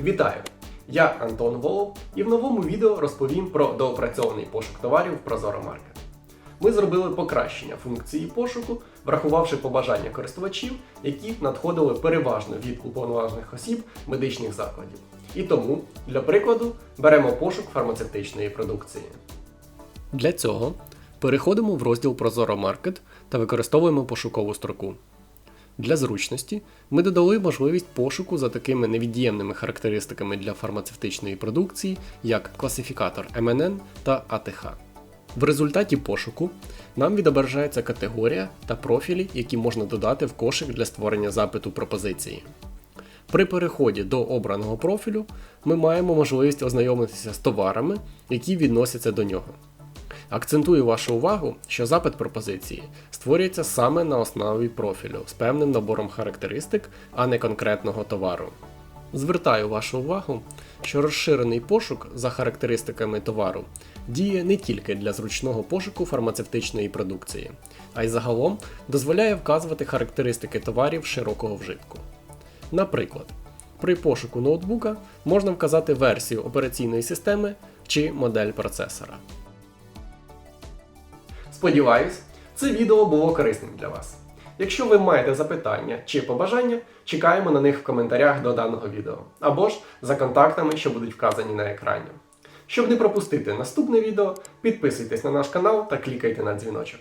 Вітаю! Я Антон Волов і в новому відео розповім про доопрацьований пошук товарів в Прозоро Ми зробили покращення функції пошуку, врахувавши побажання користувачів, які надходили переважно від уповноважених осіб медичних закладів. І тому, для прикладу, беремо пошук фармацевтичної продукції. Для цього переходимо в розділ Прозоро Маркет та використовуємо пошукову строку. Для зручності ми додали можливість пошуку за такими невід'ємними характеристиками для фармацевтичної продукції, як класифікатор МНН та АТХ. В результаті пошуку нам відображається категорія та профілі, які можна додати в кошик для створення запиту пропозиції. При переході до обраного профілю ми маємо можливість ознайомитися з товарами, які відносяться до нього. Акцентую вашу увагу, що запит пропозиції створюється саме на основі профілю з певним набором характеристик, а не конкретного товару. Звертаю вашу увагу, що розширений пошук за характеристиками товару діє не тільки для зручного пошуку фармацевтичної продукції, а й загалом дозволяє вказувати характеристики товарів широкого вжитку. Наприклад, при пошуку ноутбука можна вказати версію операційної системи чи модель процесора. Сподіваюсь, це відео було корисним для вас. Якщо ви маєте запитання чи побажання, чекаємо на них в коментарях до даного відео або ж за контактами, що будуть вказані на екрані. Щоб не пропустити наступне відео, підписуйтесь на наш канал та клікайте на дзвіночок.